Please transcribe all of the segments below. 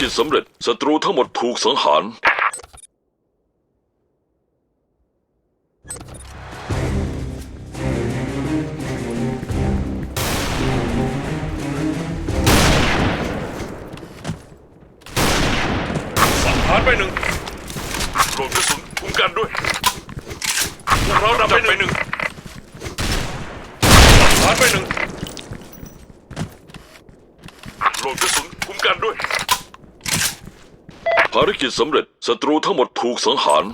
กิจสำเร็จศัตรูทั้งหมดถูกสังหาร สังหารไปหนึ่งโหลดกระสุนคุ้มกันด้วยพวกเราดับไปหนึ่งสังหารไปหนึ่งโหลดกระสุนคุ้มกันด้วยภารกิจสำเร็จศัตรูทั้งหมดถูกสังหาร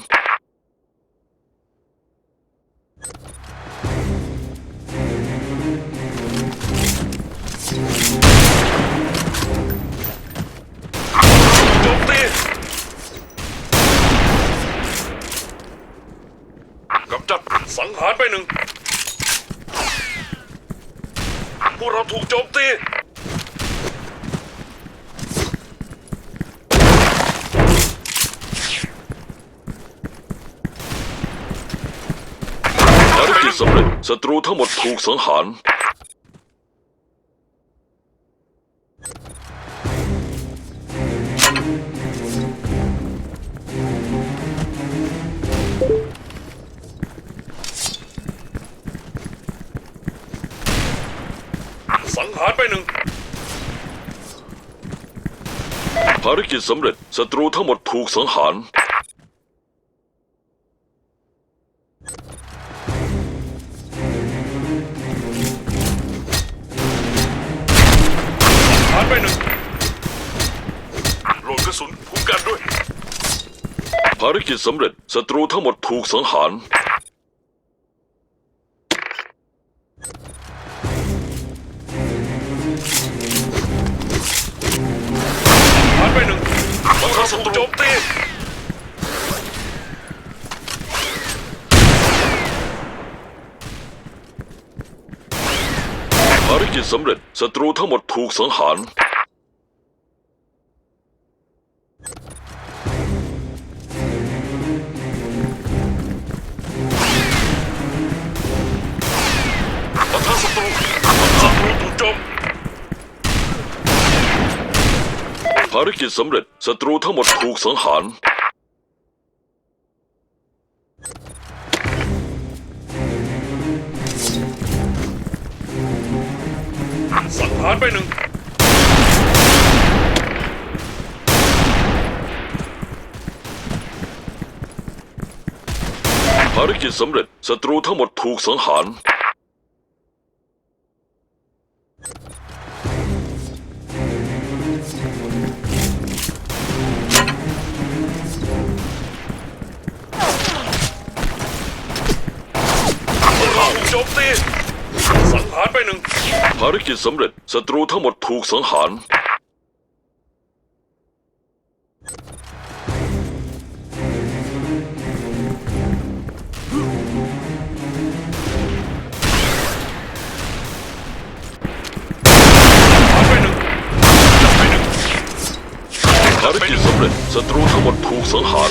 จมตีกำจัดสังหารไปหนึ่ง พวกเราถูกโจมตี ภารกิจ สำเร็จศัตรูทั้งหมดถูกสังหาร สังหารไปหนึ่ง ภารกิจสำเร็จศัตรูทั้งหมดถูกสังหาร ภารกิจสำเร็จศัตรูทั้งหมดถูกสังหาร ผ่านไปหนึ่งพวกเราถูกโจมตีภารกิจสำเร็จศัตรูทั้งหมดถูกสังหารารกิจสำเร็จศัตรูทั้งหมดถูกสังหาร สังหารไปหนึ่งภารกิจสำเร็จศัตรูทั้งหมดถูกสังหาร พวกเราถูกโจมตีสังหารไปหนึ่งภารกิจสำเร็จศัตรูทั้งหมดถูกสังหารผ่านไปหนึ่งจับไปหนึ่งภารกิจสำเร็จศัตรูทั้งหมดถูกสังหาร